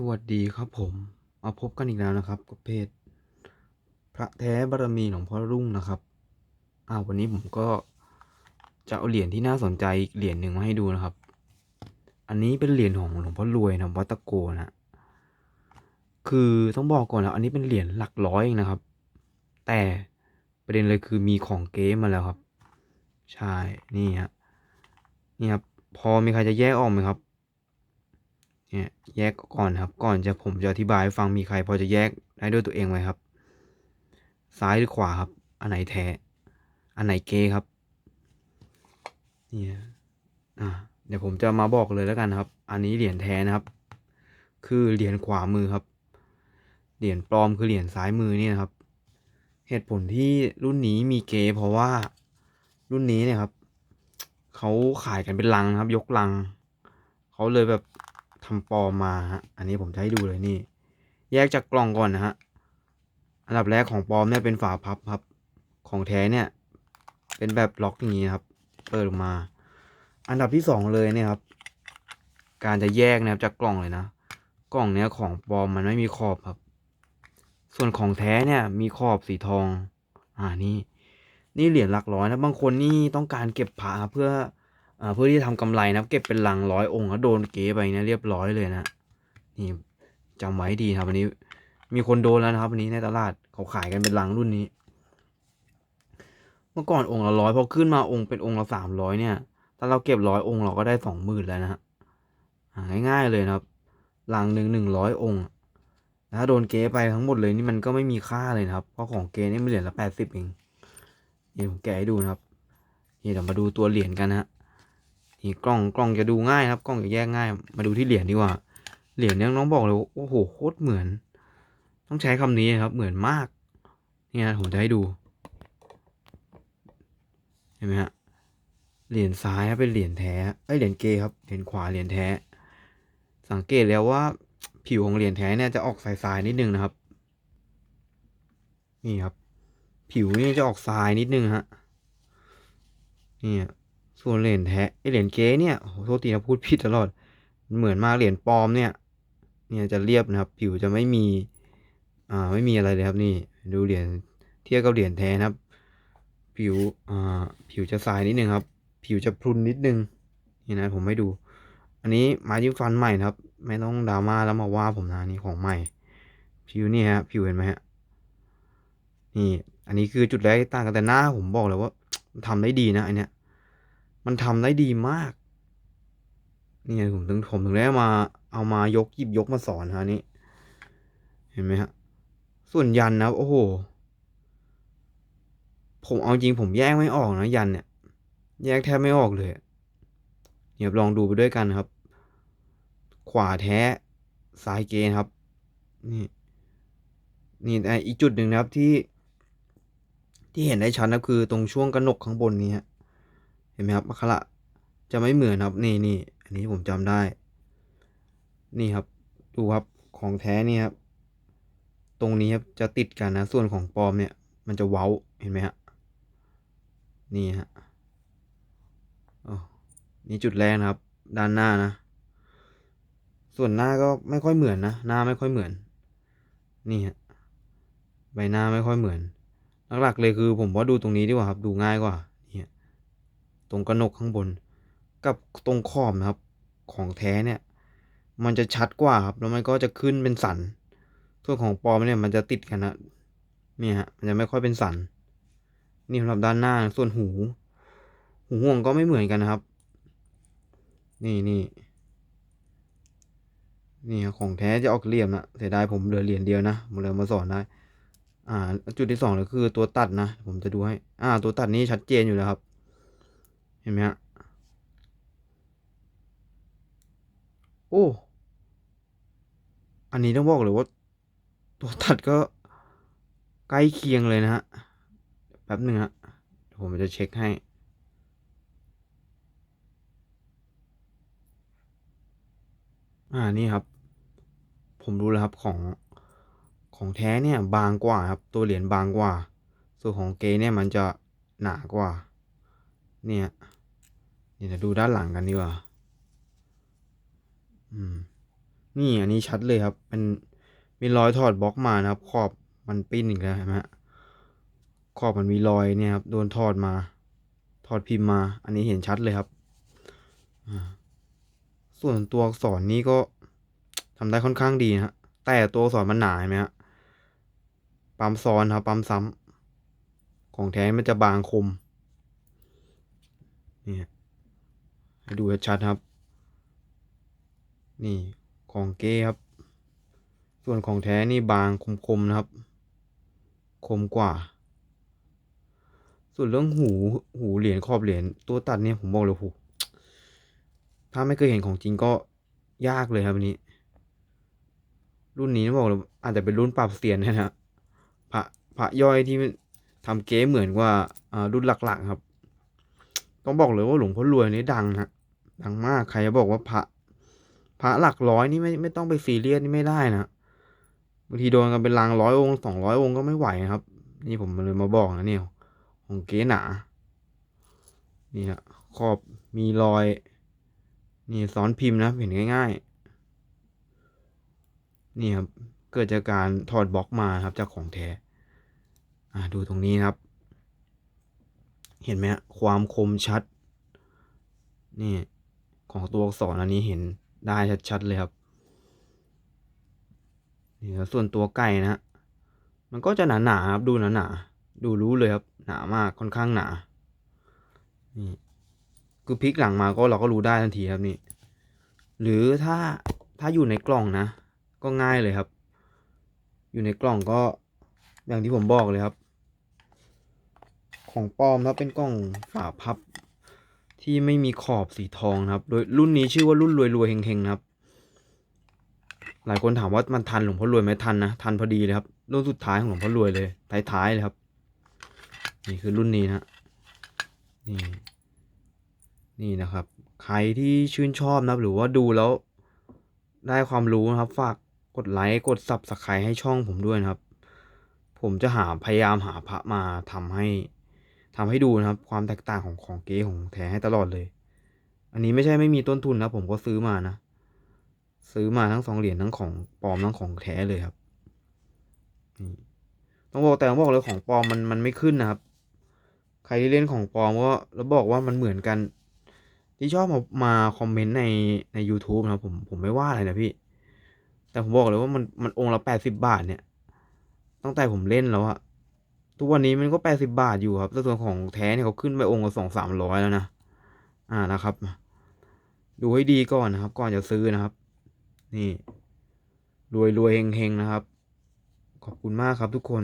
สวัสดีครับผม มาพบกันอีกแล้วนะครับกับเพจพระแท้บารมีหลวงพ่อรุ่งนะครับอ้าววันนี้ผมก็จะเอาเหรียญที่น่าสนใจเหรียญหนึ่งมาให้ดูนะครับ อันนี้เป็นเหรียญของหลวงพ่อรวยนะวัตโกนะคือต้องบอกก่อนนะอันนี้เป็นเหรียญหลักร้อยเองนะครับ แต่ประเด็นเลยคือมีของเก๊มาแล้วครับ ใช่นี่ฮะนี่ครับพอมีใครจะแยกออกไหมครับ เนี่ยแยกก่อนครับ ก่อนจะผมจะอธิบายให้ฟังมีใคร พอจะแยกได้ด้วยตัวเองไหมครับ ซ้ายหรือขวาครับ อันไหนแท้อันไหนเกครับเนี่ยอ่าเดี๋ยวผมจะมาบอกเลยแล้วกันครับ อันนี้เหรียญแท้นะครับ คือเหรียญขวามือครับ เหรียญปลอมคือเหรียญซ้ายมือนี่นะครับ เหตุผลที่รุ่นนี้มีเกเพราะว่ารุ่นนี้เนี่ยครับเขาขายกันเป็นลังครับ ยกลัง เขาเลยแบบ ทำปลอมมาฮะ อันนี้ผมจะให้ดูเลยนี่ แยกจากกล่องก่อนนะฮะ อันดับแรกของปลอมเนี่ยเป็นฝาพับครับ ของแท้เนี่ย เป็นแบบล็อกอย่างนี้ครับ เปิดออกมา อันดับที่สองเลยเนี่ยครับ การจะแยกนะครับจากกล่องเลยนะ กล่องเนี้ยของปลอมมันไม่มีขอบครับ ส่วนของแท้เนี่ย มีขอบสีทอง อ่านี่ นี่เหรียญหลักร้อยนะ บางคนนี่ต้องการเก็บพระเพื่อ เพื่อที่จะทำกำไรนะเก็บเป็นลังร้อยองค์แล้วโดนเก๋ไปนี่ยเรียบร้อยเลยนะนี่จำไว้ดีครับอันนี้ มีคนโดนแล้วนะครับอันนี้ในตลาดเขาขายกันเป็นลังรุ่นนี้ เมื่อก่อนองค์ละร้อยพอขึ้นมาองค์เป็นองค์ละสามร้อยเนี่ย ถ้าเราเก็บร้อยองค์เราก็ได้สองหมื่นแล้วนะฮะง่ายๆเลยนะครับลังหนึ่งหนึ่งร้อยองค์ถ้าโดนเก๊ไปทั้งหมดเลยนี่มันก็ไม่มีค่าเลยนะครับ เพราะของเก๊นี่มันเหรียญละแปดสิบเองนี่ผมแกะให้ดูนะครับนี่เดี๋ยวมาดูตัวเหรียญกันนะฮะ นี่กล้องกล้องจะดูง่ายครับ กล้องจะแยกง่าย มาดูที่เหรียญดีกว่า เหรียญเนี่ยน้องบอกเลยว่าโอ้โหโคตรเหมือน ต้องใช้คำนี้ครับ เหมือนมาก เนี่ยผมจะให้ดู เห็นไหมฮะ เหรียญซ้ายครับเป็นเหรียญแท้ไอเหรียญเกครับ เหรียญขวาเหรียญแท้ สังเกตแล้วว่าผิวของเหรียญแท้เนี่ยจะออกทรายๆนิดนึงนะครับ นี่ครับ ผิวนี่จะออกทรายนิดนึงฮะ นี่อะ ส่วนเหรียญแท้ไอเหรียญเก๊เนี่ยโหโทษทีนะพูดผิดตลอด เหมือนมากเหรียญปลอมเนี่ย เนี่ยจะเรียบนะครับ ผิวจะไม่มี อ่า ไม่มีอะไรเลยครับนี่ ดูเหรียญเทียบกับเหรียญแท้นะครับ ผิว อ่า ผิวจะทรายนิดนึงครับ ผิวจะพรุนนิดนึง นี่นะผมให้ดู อันนี้ไมายิ้มฟันใหม่นะครับ ไม่ต้องดราม่าแล้วมาว่าผมนะนี่ของใหม่ ผิวนี่ฮะ ผิวเห็นไหมฮะ นี่ อันนี้คือจุดแรกที่ต่างกันแต่หน้าผมบอกเลยว่ามันทำได้ดีนะอันเนี้ย มันทำได้ดีมาก นี่ไงผมถึงผมถึงได้มาเอามายกหยิบยกมาสอนฮะนี่ เห็นไหมฮะ ส่วนยันนะโอ้โห ผมเอาจริงผมแยกไม่ออกนะยันเนี่ย แยกแทบไม่ออกเลยเดี๋ยวลองดูไปด้วยกันครับ ขวาแท้ซ้ายเกนครับ นี่ นี่แต่อีกจุดหนึ่งนะครับที่ที่เห็นได้ชัดนะคือตรงช่วงกระหนกข้างบนนี้ฮะ เห็นไหมครับมัคระจะไม่เหมือนครับนี่นี่อันนี้ผมจำได้ นี่ครับ ดูครับของแท้นี่ครับ ตรงนี้ครับจะติดกันนะ ส่วนของปลอมเนี่ย มันจะเว้าเห็นไหมฮะนี่ฮะโอ้นี่จุดแรกนะครับ ด้านหน้านะ ส่วนหน้าก็ไม่ค่อยเหมือนนะหน้าไม่ค่อยเหมือน นี่ฮะใบหน้าไม่ค่อยเหมือนหลักๆเลยคือผมว่าดูตรงนี้ดีกว่าครับ ดูง่ายกว่า ตรงกระหนกข้างบน กับตรงขอบนะครับ ของแท้เนี่ย มันจะชัดกว่าครับแล้วมันก็จะขึ้นเป็นสันส่วนของปลอมเนี่ยมันจะติดกันนะเนี่ยฮะมันจะไม่ค่อยเป็นสัน นี่สำหรับด้านหน้าส่วนหู หูห่วงก็ไม่เหมือนกันนะครับ นี่นี่นี่ครับของแท้จะออกเหลี่ยมนะเสียดายผมเหลือเหรียญเดียวนะผมเลยมาสอนได้อ่า จุดที่สองเลยคือตัวตัดนะ ผมจะดูให้ อ่า ตัวตัดนี้ชัดเจนอยู่แล้วครับ ห็นไหมฮะ โอ้ อันนี้ต้องบอกเลยว่า ตัวตัดก็ใกล้เคียงเลยนะฮะ แป๊บหนึ่งฮะเดี๋ยวผมจะเช็คให้ อ่า นี่ครับ ผมรู้แล้วครับของของแท้เนี่ยบางกว่าครับ ตัวเหรียญบางกว่า ส่วนของเกเนี่ยมันจะหนากว่าเนี่ย เดี๋ยวดูด้านหลังกันดีกว่า อืม นี่อันนี้ชัดเลยครับมันมีรอยถอดบล็อกมานะครับ ขอบมันปิ้นอีกแล้วเห็นไหมฮะขอบมันมีรอยเนี่ยครับ โดนถอดมา ถอดพิมพ์มา อันนี้เห็นชัดเลยครับ ส่วนตัวอักษรนี้ก็ทำได้ค่อนข้างดีนะฮะ แต่ตัวอักษรมันหนาเห็นไหมฮะ ปั๊มซ้อนครับ ปั๊มซ้ำของแท้มันจะบางคมนี่ ให้ดูชัดๆครับ นี่ของเก้ครับ ส่วนของแท้นี่บางคมๆนะครับ คมกว่า ส่วนเรื่องหูหูเหรียญขอบเหรียญตัวตัดเนี่ยผมบอกเลยโหถ้าไม่เคยเห็นของจริงก็ยากเลยครับอันนี้ รุ่นนี้บอกเลยอาจจะเป็นรุ่นปรับเสียนนะฮะพระพระย่อยที่ทำเก๊เหมือนว่าอ่ารุ่นหลักๆครับ ต้องบอกเลยว่าหลวงพ่อรวยนี่ดังฮะ ดังมากใครจะบอกว่าพระพระหลักร้อยนี่ไม่ไม่ต้องไปซีเรียสนี่ไม่ได้นะบางทีโดนกันเป็นลังร้อยองค์สองร้อยองค์ก็ไม่ไหวนะครับ นี่ผมเลยมาบอกนะเนี่ยของเก๋หนานี่นะขอบมีรอย นี่ซ้อนพิมพ์นะเห็นง่ายๆ นี่ครับเกิดจากการถอดบล็อกมาครับจากของแท้อ่าดูตรงนี้ครับ เห็นไหมฮะความคมชัด นี่ ของตัวอักษรอันนี้เห็นได้ชัดๆเลยครับนี่แล้วส่วนตัวไก่นะฮะมันก็จะหนาๆครับดูหนาๆดูรู้เลยครับ หนามากค่อนข้างหนานี่คือพลิกหลังมาก็เราก็รู้ได้ทันทีครับนี่ หรือถ้าถ้าอยู่ในกล่องนะ ก็ง่ายเลยครับ อยู่ในกล่องก็อย่างที่ผมบอกเลยครับ ของปลอมแล้วเป็นกล่องฝาพับ ที่ไม่มีขอบสีทองนะครับ โดยรุ่นนี้ชื่อว่ารุ่นรวยรวยเฮงๆนะครับ หลายคนถามว่ามันทันหลวงพ่อรวยไหมทันนะทันพอดีเลยครับรุ่นสุดท้ายของหลวงพ่อรวยเลยท้ายๆเลยครับ นี่คือรุ่นนี้นะนี่นี่นะครับ ใครที่ชื่นชอบนะครับ หรือว่าดูแล้วได้ความรู้นะครับ ฝากกดไลค์กด Subscribe ให้ช่องผมด้วยนะครับ ผมจะหาพยายามหาพระมาทำให้ ทำให้ดูนะครับ ความแตกต่างของของเก๊ของแท้ให้ตลอดเลย อันนี้ไม่ใช่ไม่มีต้นทุนนะผมก็ซื้อมานะ ซื้อมาทั้งสองเหรียญทั้งของปลอมทั้งของแท้เลยครับนี่ต้องบอกแต่ต้องบอกเลยของปลอมมันมันไม่ขึ้นนะครับ ใครที่เล่นของปลอมก็แล้วบอกว่ามันเหมือนกัน ที่ชอบมามาคอมเมนต์ในใน u t u b e นะครับผมผมไม่ว่าอะไรนะพี่ แต่ผมบอกเลยว่ามันมันองค์ละแปดสิบาทเนี่ย ตั้งแต่ผมเล่นแล้วอะ ทุกวันนี้มันก็แปดสิบาทอยู่ครับแต่ส่วนของแท้เนี่ยเขาขึ้นไปองค์ละสองสามร้อยแล้วนะ อ่านะครับ ดูให้ดีก่อนนะครับ ก่อนจะซื้อนะครับ นี่ รวยรวยเฮงเฮงนะครับ ขอบคุณมากครับทุกคน